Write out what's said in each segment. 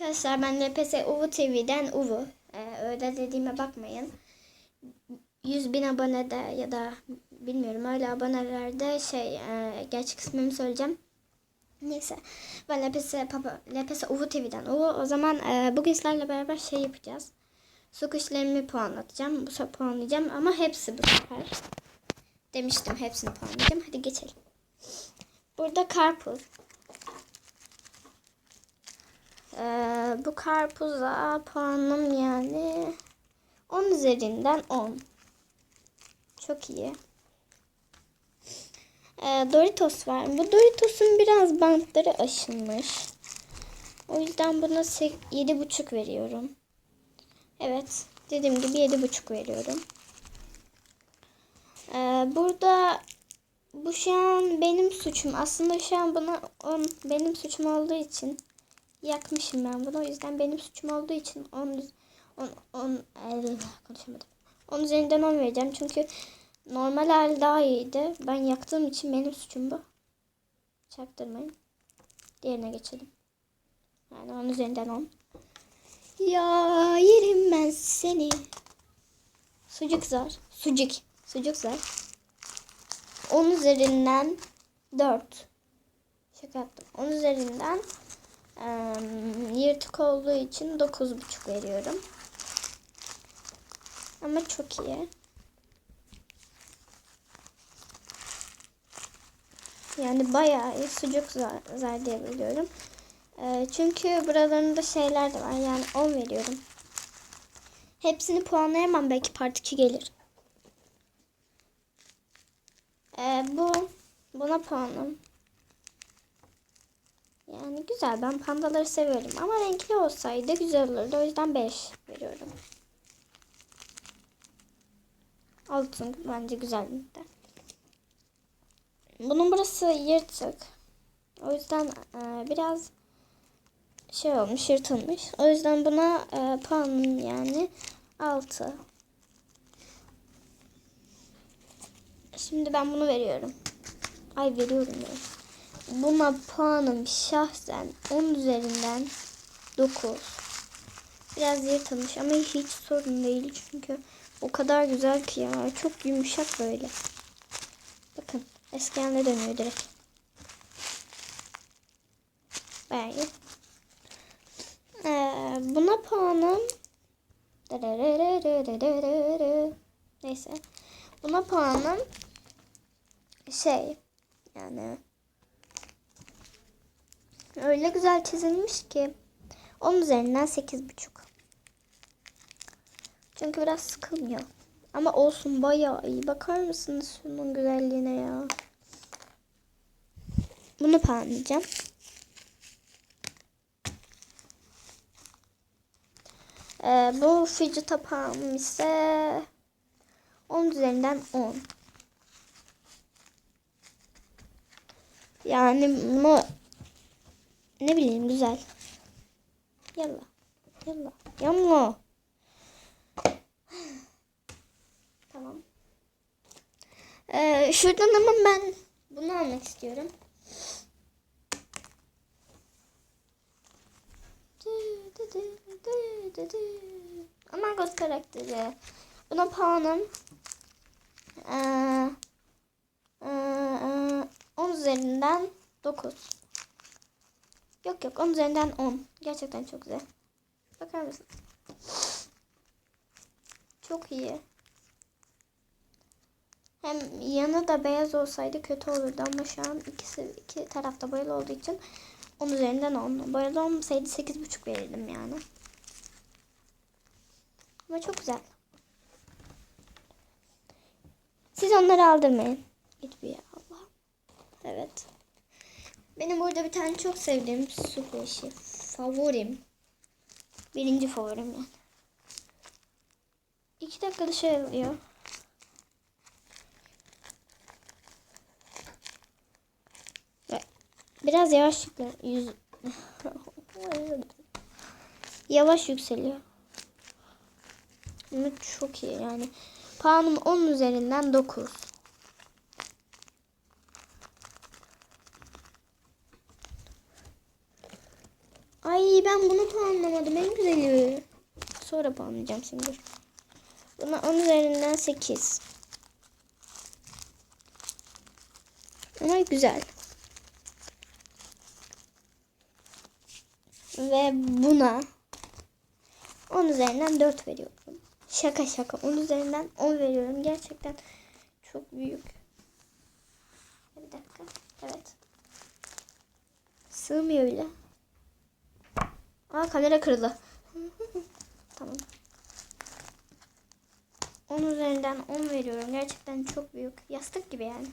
Arkadaşlar ben LPS Uvu TV'den Uvu. Ee, öyle dediğime bakmayın. 100 bin abonede ya da bilmiyorum öyle abonelerde şey e, gerçek ismimi söyleyeceğim. Neyse ben LPS, Papa, LPS Uvu TV'den Uvu. O zaman e, bugün sizlerle beraber şey yapacağız. Su kuşlarımı puanlatacağım. Bu sefer puanlayacağım ama hepsi bu sefer. Demiştim hepsini puanlayacağım. Hadi geçelim. Burada karpuz. Ee, bu karpuza puanım yani 10 üzerinden 10. Çok iyi. Ee, Doritos var. Bu Doritos'un biraz bantları aşınmış. O yüzden buna 7,5 veriyorum. Evet. Dediğim gibi 7,5 veriyorum. Ee, burada bu şu an benim suçum. Aslında şu an buna on, benim suçum olduğu için yakmışım ben bunu. O yüzden benim suçum olduğu için 10 10 10 konuşamadım. 10 üzerinden 10 vereceğim. Çünkü normal hali daha iyiydi. Ben yaktığım için benim suçum bu. Çaktırmayın. Diğerine geçelim. Yani 10 üzerinden 10. Ya yerim ben seni. Sucuk zar. Sucuk. Sucuk zar. 10 üzerinden 4. Şaka yaptım. 10 üzerinden Yırtık olduğu için 9,5 veriyorum. Ama çok iyi. Yani bayağı iyi sucuk zar, zar diye biliyorum. Eee, çünkü buralarında şeyler de var. Yani 10 veriyorum. Hepsini puanlayamam. Belki part 2 gelir. Eee, bu buna puanım. Yani güzel. Ben pandaları seviyorum. Ama renkli olsaydı güzel olurdu. O yüzden 5 veriyorum. Altın bence güzel. Bunun burası yırtık. O yüzden e, biraz şey olmuş, yırtılmış. O yüzden buna e, puanım yani 6. Şimdi ben bunu veriyorum. Ay veriyorum ya. Buna puanım şahsen 10 üzerinden 9. Biraz yırtılmış ama hiç sorun değil çünkü o kadar güzel ki ya. Çok yumuşak böyle. Bakın eskene dönüyor direkt. İyi. Ee, buna puanım Neyse. Buna puanım şey yani Öyle güzel çizilmiş ki. 10 üzerinden 8,5. Çünkü biraz sıkılmıyor. Ama olsun bayağı iyi. Bakar mısınız şunun güzelliğine ya? Bunu puanlayacağım. Ee, bu fidget puanım ise 10 üzerinden 10. Yani bunu ne bileyim güzel. Yalla. Yalla. Yalla. tamam. Ee, şuradan ama ben bunu almak istiyorum. Aman göz karakteri. Buna puanım. Ee, ee, 10 üzerinden 9. Yok yok 10 üzerinden 10. Gerçekten çok güzel. Bakar mısın? Çok iyi. Hem yanı da beyaz olsaydı kötü olurdu ama şu an ikisi iki tarafta boyalı olduğu için 10 üzerinden 10. Boyalı olmasaydı 8,5 verirdim yani. Ama çok güzel. Siz onları aldırmayın. Git bir Allah. Evet. Benim burada bir tane çok sevdiğim su kuşu. Favorim. Birinci favorim yani. İki dakikada şey oluyor. Biraz yavaş yüz... yavaş yükseliyor. Ama çok iyi yani. Puanım 10 üzerinden 9. Ay ben bunu puanlamadım. En güzeli. Sonra puanlayacağım şimdi. dur. Buna 10 üzerinden 8. Ama güzel. Ve buna 10 üzerinden 4 veriyorum. Şaka şaka 10 üzerinden 10 veriyorum. Gerçekten çok büyük. Bir dakika. Evet. Sığmıyor bile. Aa kamera kırıldı. tamam. 10 üzerinden 10 veriyorum. Gerçekten çok büyük. Yastık gibi yani.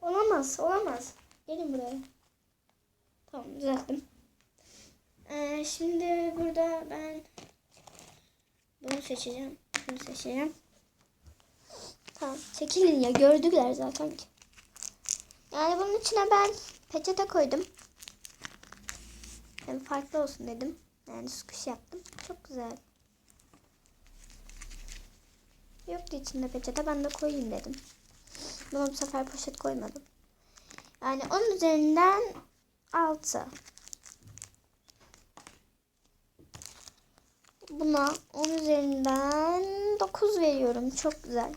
Olamaz, olamaz. Gelin buraya. Tamam, düzelttim. Ee, şimdi burada ben bunu seçeceğim. Bunu seçeceğim. Tamam, çekilin ya. Gördüler zaten ki. Yani bunun içine ben peçete koydum. Hem farklı olsun dedim. Yani sıkış yaptım. Çok güzel. Yoktu içinde peçete. Ben de koyayım dedim. Buna bu sefer poşet koymadım. Yani onun üzerinden 6. Buna 10 üzerinden 9 veriyorum. Çok güzel.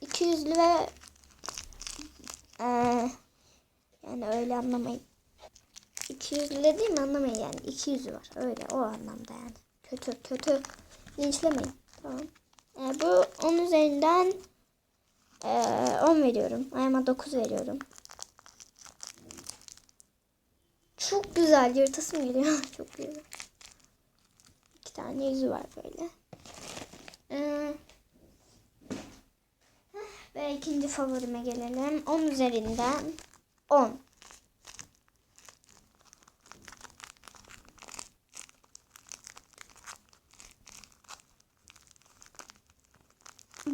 200'lü ve eee, yani öyle anlamayın. 200'lü dediğim anlamayın yani. 200'ü var. Öyle o anlamda yani. Kötü kötü. Linçlemeyin. Tamam. Ee, bu 10 üzerinden ee, 10 veriyorum. Ayağıma 9 veriyorum. Çok güzel. Yırtasım geliyor. Çok güzel. İki tane yüzü var böyle. Ee, ve ikinci favorime gelelim. 10 üzerinden 10.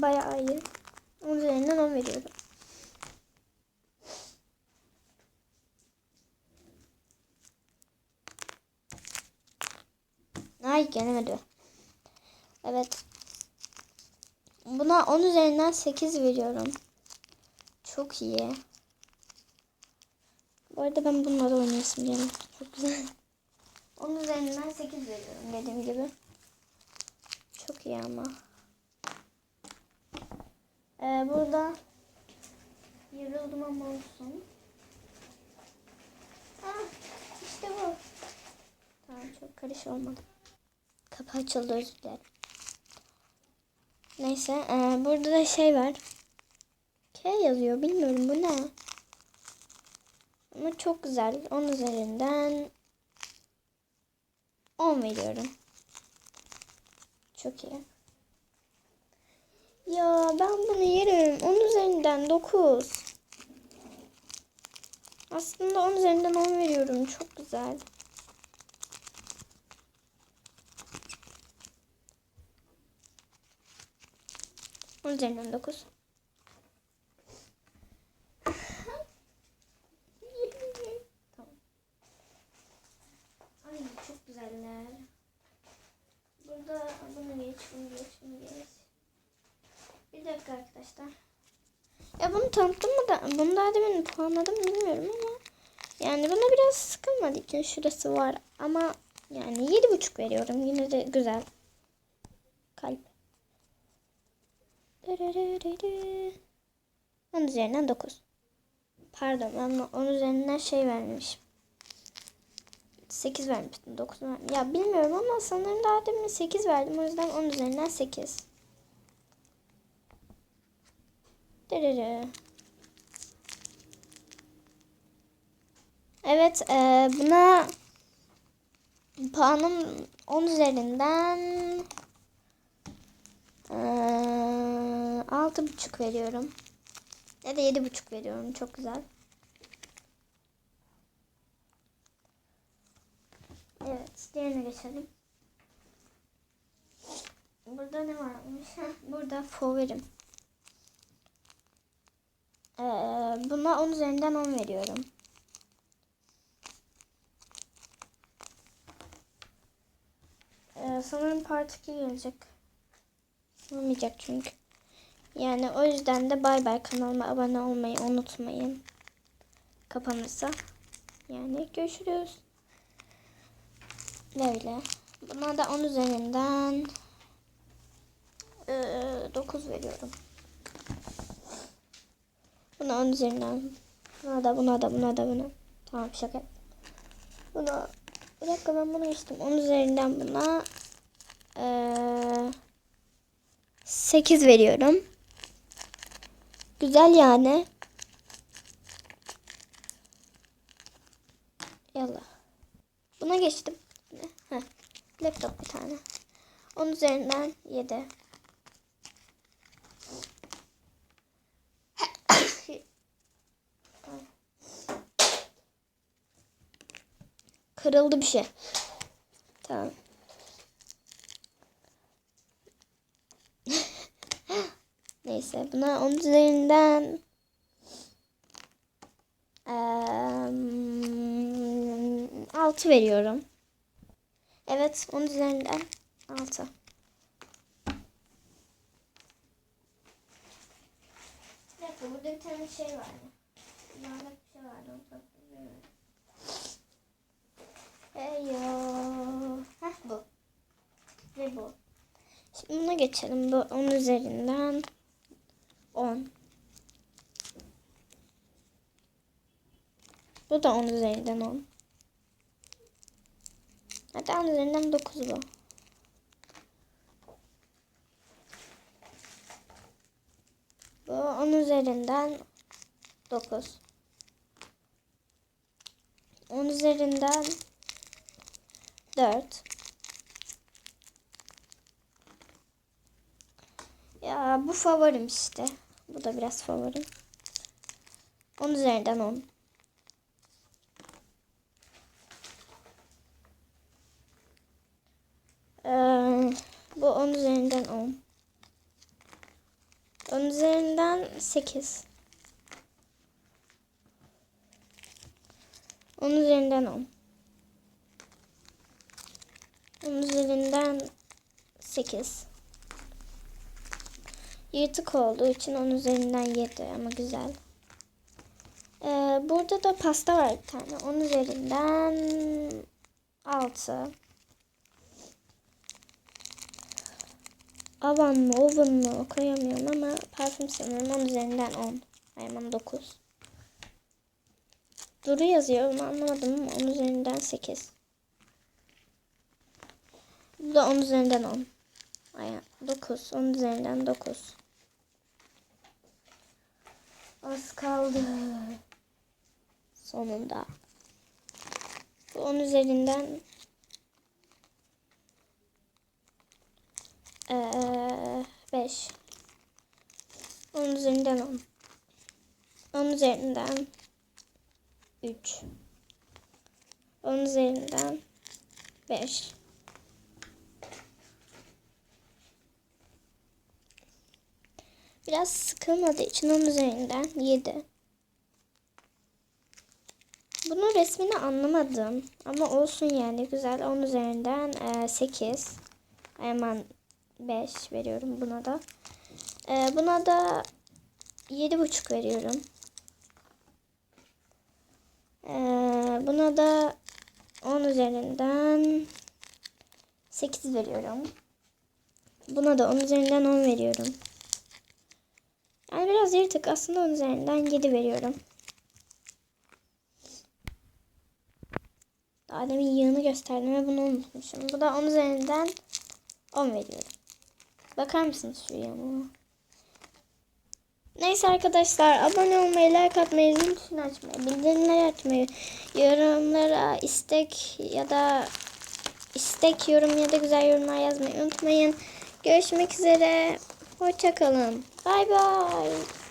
Bayağı iyi. 10 üzerinden 10 veriyorum. Ay gelemedi. Evet. Buna 10 üzerinden 8 veriyorum. Çok iyi. Bu arada ben bunları oynayasım canım. Çok güzel. 10 üzerinden 8 veriyorum dediğim gibi. Çok iyi ama. Ee, burada ama olsun. Ah, işte bu. Tamam çok karış olmadı. Kapı açıldı özür dilerim. Neyse ee, burada da şey var. K yazıyor bilmiyorum bu ne. Ama çok güzel. 10 üzerinden 10 veriyorum. Çok iyi. Ya ben bunu yerim. 10 üzerinden 9. Aslında 10 üzerinden 10 veriyorum. Çok güzel. On üzerinden 9. Tamam. Ay çok güzeller. Burada bunu geç, bunu geç, bunu geç. Bir dakika arkadaşlar. Ya bunu tanıttım mı da bunu daha demin puanladım bilmiyorum ama yani buna biraz sıkılmadı için şurası var ama yani yedi buçuk veriyorum yine de güzel. Kalp. On üzerinden dokuz. Pardon ben on üzerinden şey vermişim. 8 vermiştim. 9 vermiştim. Ya bilmiyorum ama sanırım daha demin 8 verdim. O yüzden 10 üzerinden 8. Dırırı. Evet e, buna puanım 10 üzerinden e, 6,5 veriyorum. Ya da 7,5 veriyorum. Çok güzel. Evet, diğerine geçelim. Burada ne varmış? Burada favorim. Ee, buna 10 üzerinden 10 veriyorum. Ee, sanırım part 2 gelecek. Olmayacak çünkü. Yani o yüzden de bay bay kanalıma abone olmayı unutmayın. Kapanırsa. Yani görüşürüz. Böyle. Buna da 10 üzerinden 9 veriyorum. Buna 10 üzerinden. Buna da buna da buna da buna. Tamam şaka. Buna bir dakika ben bunu geçtim. 10 üzerinden buna eee 8 veriyorum. Güzel yani. Yallah. Buna geçtim. Heh. Laptop bir tane. 10 üzerinden 7. Kırıldı bir şey. Tamam. Neyse buna 10 üzerinden eee 6 veriyorum. Evet 10 üzerinden 6. Bir dakika burada bir tane şey vardı. Lanet bir şey vardı. Onu hatırlıyorum. Eyo. Heh bu. Ve bu. Şimdi buna geçelim. Bu 10 üzerinden 10. Bu da 10 üzerinden 10. Hatta 10 üzerinden 9 bu. Bu 10 üzerinden 9. 10 üzerinden 4. Ya bu favorim işte. Bu da biraz favorim. 10 üzerinden 10. Ee, bu 10 üzerinden 10. 10 üzerinden 8. 10 üzerinden 10. 10 üzerinden 8. Yırtık olduğu için 10 üzerinden 7 ama güzel. Ee, burada da pasta var bir tane. 10 üzerinden 6. Avan mı oven mı okuyamıyorum ama parfüm sanırım 10 üzerinden 10. Ayman 9. Duru yazıyor onu anlamadım ama 10 üzerinden 8. Bu da 10 üzerinden 10. Aynen 9. 10 üzerinden 9. Az kaldı. Sonunda. Bu 10 üzerinden ee, 5. 10 üzerinden 10. 10 üzerinden 3. 10 üzerinden 5. Biraz sıkılmadığı için 10 üzerinden 7. Bunun resmini anlamadım. Ama olsun yani güzel. 10 üzerinden e, 8. Hemen 5 veriyorum buna da. E, buna da 7,5 veriyorum. E, buna da 10 üzerinden 8 veriyorum. Buna da 10 üzerinden 10 veriyorum. Yani biraz yırtık. Aslında 10 üzerinden 7 veriyorum. Daha demin yığını gösterdim ve bunu unutmuşum. Bu da 10 üzerinden 10 veriyorum. Bakar mısınız şu yığına? Neyse arkadaşlar abone olmayı, like atmayı, zil tuşunu açmayı, bildirimleri açmayı, yorumlara istek ya da istek yorum ya da güzel yorumlar yazmayı unutmayın. Görüşmek üzere. Hoşçakalın. Bay bay.